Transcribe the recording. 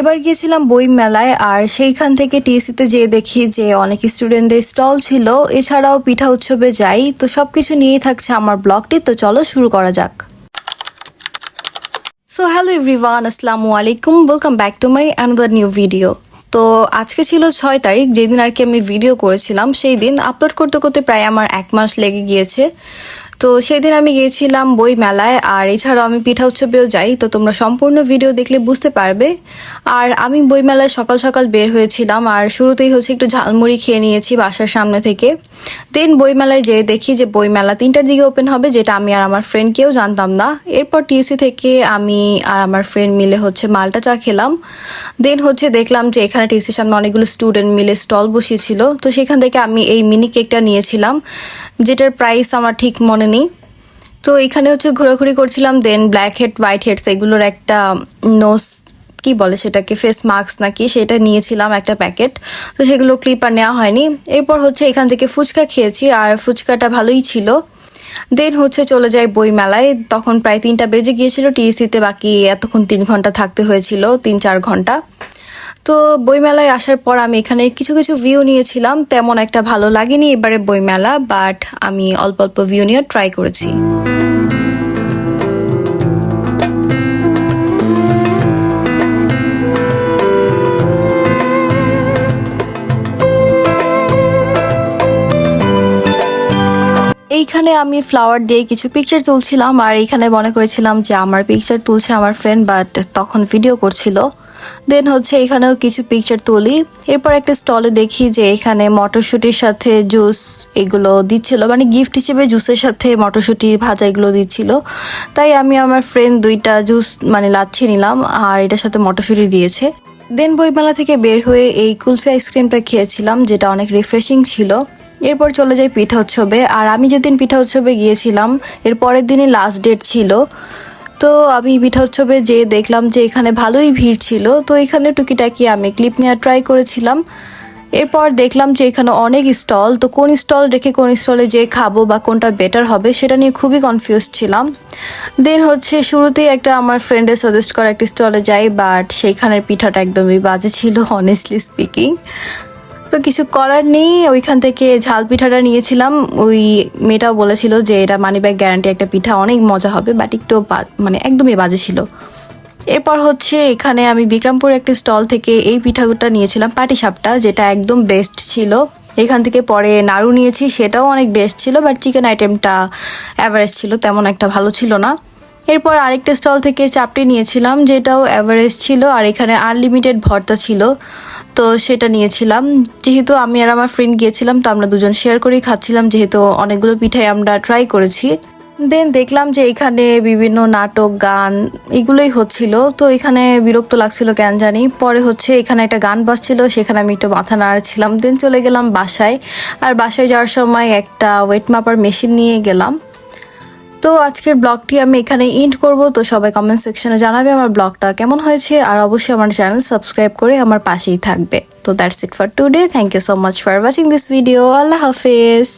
এবার গিয়েছিলাম বই মেলায় আর সেইখান থেকে টিএসিতে যেয়ে দেখি যে অনেক স্টুডেন্টদের স্টল ছিল। এছাড়াও পিঠা উৎসবে যাই। তো সবকিছু নিয়েই থাকছে আমার ব্লগটি। তো চলো শুরু করা যাক। সো হ্যালো এভরিওয়ান আসসালামু আলাইকুম। Welcome back to my another new video তো আজকে ছিল ছয় তারিখ, যেদিন আর কি আমি ভিডিও করেছিলাম, সেই দিন আপলোড করতে করতে প্রায় আমার এক মাস লেগে গিয়েছে। তো সেদিন আমি গিয়েছিলাম বই মেলায় আর এছাড়াও আমি পিঠা উৎসবেও যাই, তো তোমরা সম্পূর্ণ ভিডিও দেখলে বুঝতে পারবে। আর আমি বই মেলায় সকাল সকাল বের হয়েছিলাম, আর শুরুতেই হচ্ছে একটু ঝালমুড়ি খেয়ে নিয়েছি বাসার সামনে থেকে। দেন বইমেলায় যেয়ে দেখি যে বইমেলা তিনটার দিকে ওপেন হবে, যেটা আমি আর আমার ফ্রেন্ড কেউ জানতাম না। এরপর টিএসি থেকে আমি আর আমার ফ্রেন্ড মিলে হচ্ছে মালটা চা খেলাম। দেন হচ্ছে দেখলাম যে এখানে টিএসির সামনে অনেকগুলো স্টুডেন্ট মিলে স্টল বসিয়েছিল। তো সেখান থেকে আমি এই মিনি কেকটা নিয়েছিলাম, যেটার প্রাইস আমার ঠিক মনে নেই। তো এখানে হচ্ছে ঘোরাঘুরি করছিলাম then black head white heads এগুলোর একটা নোস কি বলে সেটাকে ফেস মাস্ক নাকি, সেটা নিয়েছিলাম একটা প্যাকেট তো সেগুলো ক্লিপার নেওয়া হয়নি। এরপর হচ্ছে এখান থেকে ফুচকা খেয়েছি, আর ফুচকাটা ভালোই ছিল। দেন হচ্ছে চলে যায় বই মেলায় তখন প্রায় তিনটা বেজে গিয়েছিল টিএসিতে বাকি এতক্ষণ তিন ঘণ্টা থাকতে হয়েছিল তিন চার ঘণ্টা। তো বইমেলায় আসার পর আমি এখানে কিছু কিছু ভিউ নিয়েছিলাম। তেমন একটা ভালো লাগেনি এবারে বইমেলা বাট আমি অল্প অল্প ভিউ নিয়ে ট্রাই করেছি। এইখানে আমি ফ্লাওয়ার দিয়ে কিছু পিকচার তুলছিলাম, আর এইখানে মনে করেছিলাম যে আমার পিকচার তুলছে আমার ফ্রেন্ড বাট তখন ভিডিও করছিল। দেন হচ্ছে এখানেও কিছু পিকচার তুলি। এরপর একটা স্টলে দেখি যে এখানে মটরশুটির সাথে জুস এগুলো দিচ্ছিল মানে গিফট হিসেবে জুসের সাথে মটরশুটি ভাজা এগুলো দিচ্ছিল। তাই আমি আমার ফ্রেন্ড দুইটা জুস মানে লাচ্ছি নিলাম, আর এটার সাথে মটরশুটি দিয়েছে। দেন বইমেলা থেকে বের হয়ে এই কুলফি আইসক্রিমটা খেয়েছিলাম, যেটা অনেক রিফ্রেশিং ছিল। এরপর চলে যাই পিঠা উৎসবে। আর আমি যেদিন পিঠা উৎসবে গিয়েছিলাম, এর পরের দিনই লাস্ট ডেট ছিল। তো আমি পিঠা উৎসবে যে দেখলাম যে এখানে ভালোই ভিড় ছিল। তো এখানে টুকিটাকি আমি ক্লিপ নেওয়ার ট্রাই করেছিলাম। এরপর দেখলাম যে এখানে অনেক স্টল তো কোন স্টল রেখে কোন স্টলে যে খাব বা কোনটা বেটার হবে, সেটা নিয়ে খুবই কনফিউজ ছিলাম। দেন হচ্ছে শুরুতেই একটা আমার ফ্রেন্ডের সাজেস্ট করা একটা স্টলে যাই বাট সেইখানের পিঠাটা একদমই বাজে ছিল অনেস্টলি স্পিকিং তো কিছু করার নেই। ওইখান থেকে ঝাল পিঠাটা নিয়েছিলাম। ওই মেয়েটাও বলেছিল যে, এটা মানি ব্যাগ গ্যারান্টি একটা পিঠা, অনেক মজা হবে বাট একটু মানে একদমই বাজে ছিল। এরপর হচ্ছে এখানে আমি বিক্রমপুর একটি স্টল থেকে এই পিঠাগুটা নিয়েছিলাম পাটিসাপটা যেটা একদম বেস্ট ছিল। এখান থেকে পরে নাড়ু নিয়েছি, সেটাও অনেক বেস্ট ছিল বাট চিকেন আইটেমটা অ্যাভারেজ ছিল, তেমন একটা ভালো ছিল না। এরপর আরেকটা স্টল থেকে চাপটি নিয়েছিলাম, যেটাও অ্যাভারেজ ছিল, আর এখানে আনলিমিটেড ভর্তা ছিল। তো সেটা নিয়েছিলাম। যেহেতু আমি আর আমার ফ্রেন্ড গিয়েছিলাম, তো আমরা দুজন শেয়ার করেই খাচ্ছিলাম, যেহেতু অনেকগুলো পিঠাই আমরা ট্রাই করেছি। দেন দেখলাম যে এখানে বিভিন্ন নাটক, গান এগুলোই হচ্ছিল। তো এখানে বিরক্ত লাগছিল কেন জানি। পরে হচ্ছে এখানে একটা গান বাজছিল, সেখানে আমি একটু মাথা নাড়ছিলাম। দেন চলে গেলাম বাসায়। আর বাসায় যাওয়ার সময় একটা ওয়েট মাপার মেশিন নিয়ে গেলাম। তো আজকের ব্লগটি আমি এখানে ইন্ড করব। তো সবাই কমেন্ট সেকশনে জানাবে আমার ব্লগটা কেমন হয়েছে। আর অবশ্যই আমার চ্যানেল সাবস্ক্রাইব করে আমার পাশেই থাকবে। তো that's it for today thank you so much for watching this video আল্লাহ হাফেজ।